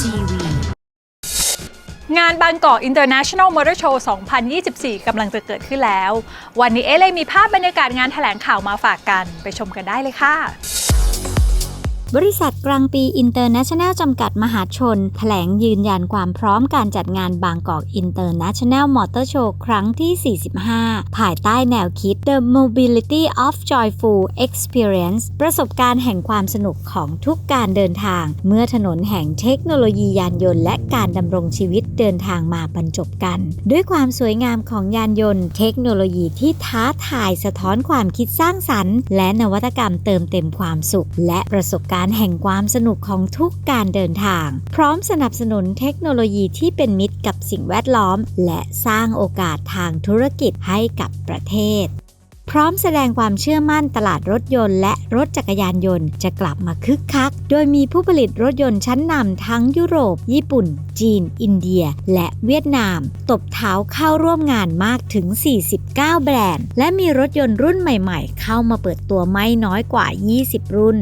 TV งานบางกอก International Motor Show 2024 กำลังจะเกิดขึ้นแล้ว วันนี้เอเลยมีภาพบรรยากาศงานแถลงข่าวมาฝากกัน ไปชมกันได้เลยค่ะ บริษัทกลางปีอินเตอร์เนชั่นแนลจำกัดมหาชน แถลงยืนยันความพร้อมการจัดงานบางกอกอินเตอร์เนชั่นแนลมอเตอร์โชว์ครั้งที่ 45 ภายใต้แนวคิด The Mobility of Joyful Experience ประสบการณ์แห่งความสนุกของทุกการเดินทาง เมื่อถนนแห่งเทคโนโลยียานยนต์และการดำรงชีวิตเดินทางมาบรรจบกัน ด้วยความสวยงามของยานยนต์ เทคโนโลยีที่ท้าทายสะท้อนความคิดสร้างสรรค์ และนวัตกรรมเติมเต็มความสุข และประสบการณ์แห่งความสนุกของทุกการเดินทาง พร้อมสนับสนุนเทคโนโลยีที่เป็นมิตรกับสิ่งแวดล้อม และสร้างโอกาสทางธุรกิจให้กับประเทศพร้อมแสดงความเชื่อมั่นตลาดรถยนต์และรถจักรยานยนต์จะกลับมาคึกคัก โดยมีผู้ผลิตรถยนต์ชั้นนำทั้งยุโรป ญี่ปุ่น จีน อินเดีย และเวียดนาม ตบเท้าเข้าร่วมงานมากถึง 49 แบรนด์ และมีรถยนต์รุ่นใหม่ๆ เข้ามาเปิดตัวไม่น้อยกว่า 20 รุ่น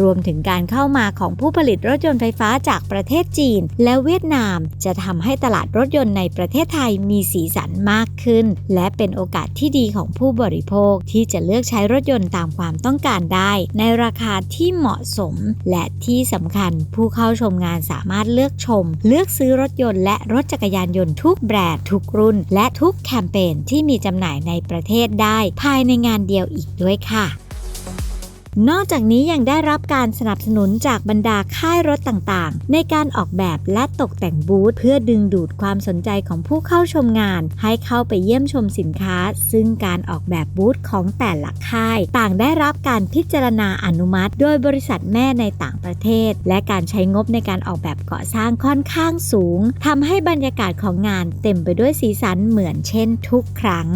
รวมถึงการเข้ามาของผู้ผลิตรถยนต์ไฟฟ้าจากประเทศจีน และเวียดนาม จะทำให้ตลาดรถยนต์ในประเทศไทยมีสีสันมากขึ้น และเป็นโอกาสที่ดีของผู้บริโภค ที่จะเลือกใช้รถยนต์ตามความต้องการได้ ในราคาที่เหมาะสม และที่สำคัญผู้เข้าชมงานสามารถเลือกชม เลือกซื้อรถยนต์และรถจักรยานยนต์ทุกแบรนด์ทุกรุ่น และทุกแคมเปญที่มีจำหน่ายในประเทศได้ ภายในงานเดียวอีกด้วยค่ะ นอกจากนี้ยังได้รับการสนับสนุนจากบรรดาค่ายรถต่างๆ ในการออกแบบและตกแต่งบูธเพื่อดึงดูดความสนใจของผู้เข้าชมงาน ให้เข้าไปเยี่ยมชมสินค้า ซึ่งการออกแบบบูธของแต่ละค่าย ต่างได้รับการพิจารณาอนุมัติ โดยบริษัทแม่ในต่างประเทศ และการใช้งบในการออกแบบก่อสร้างค่อนข้างสูงทำให้บรรยากาศของงานเต็มไปด้วยสีสันเหมือนเช่นทุกครั้ง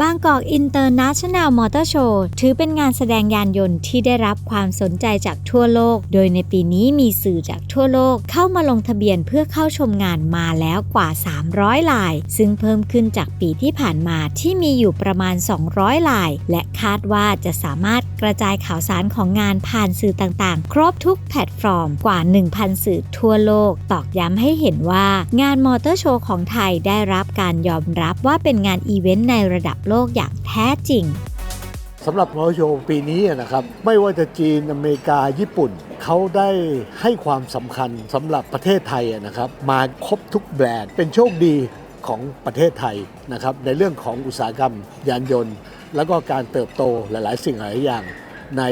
บางกอกอินเตอร์เนชั่นแนลมอเตอร์โชว์ถือเป็นงานแสดงยานยนต์ที่ได้รับความสนใจจากทั่วโลก โดยในปีนี้มีสื่อจากทั่วโลกเข้ามาลงทะเบียนเพื่อเข้าชมงานมาแล้วกว่า 300ลาย ซึ่งเพิ่มขึ้นจากปีที่ผ่านมาที่มีอยู่ประมาณ 200ลาย และคาดว่าจะสามารถกระจายข่าวสารของงานผ่านสื่อต่างๆ ครบทุกแพลตฟอร์มกว่า 1,000 สื่อทั่วโลก ตอกย้ำให้เห็นว่างานมอเตอร์โชว์ของไทยได้รับการยอมรับว่าเป็นงานอีเวนต์ในระดับโลกอย่างแท้จริงสำหรับมอโชปีนี้นะครับไม่ว่าจะจีนอเมริกาญี่ปุ่น เขาได้ให้ความสำคัญสำหรับประเทศไทยนะครับ มาครบทุกแบรนด์เป็นโชคดีของประเทศไทยนะครับในเรื่องของอุตสาหกรรมยานยนต์ แล้วก็การเติบโตหลาย ๆ สิ่งหลายอย่างใน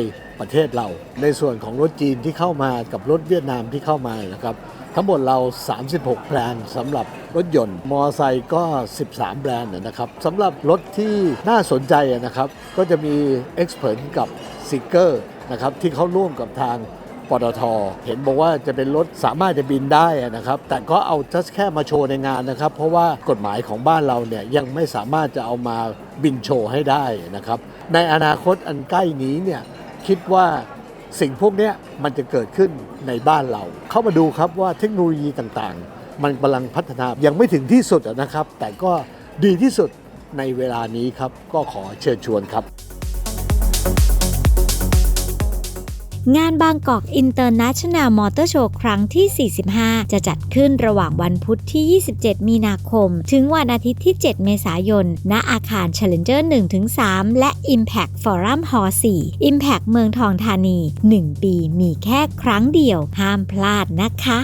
ประเทศเรา ในส่วนของรถจีนที่เข้ามากับรถเวียดนามที่เข้ามานะครับ ทั้งหมดเรา 36 แบรนด์สำหรับรถยนต์ มอเตอร์ไซค์ก็ 13 แบรนด์นะครับสำหรับรถที่น่าสนใจนะครับ ก็จะมี e x p e r t กับ s e e k e r นะครับที่เขาร่วมกับทางปตทเห็นบอกว่าจะเป็นรถสามารถจะบินได้นะครับ แต่ก็เอาจัสแค่มาโชว์ในงานนะครับ เพราะว่ากฎหมายของบ้านเราเนี่ยยังไม่สามารถจะเอามาบินโชว์ให้ได้นะครับ ในอนาคตอันใกล้นี้เนี่ยคิดว่า สิ่งพวกนี้มันจะเกิดขึ้นในบ้านเรา เข้ามาดูครับว่าเทคโนโลยีต่างๆ มันกำลังพัฒนายังไม่ถึงที่สุดนะครับ แต่ก็ดีที่สุดในเวลานี้ครับ ก็ขอเชิญชวนครับ งานบางกอกอินเตอร์เนชั่นแนลมอเตอร์โชว์ครั้งที่ 45 จะจัดขึ้นระหว่างวันพุธที่ 27 มีนาคม ถึงวันอาทิตย์ที่ 7 เมษายน ณ อาคาร Challenger 1-3 และ Impact Forum Hall 4 Impact เมืองทองธานี 1 ปีมีแค่ครั้งเดียว ห้ามพลาดนะคะ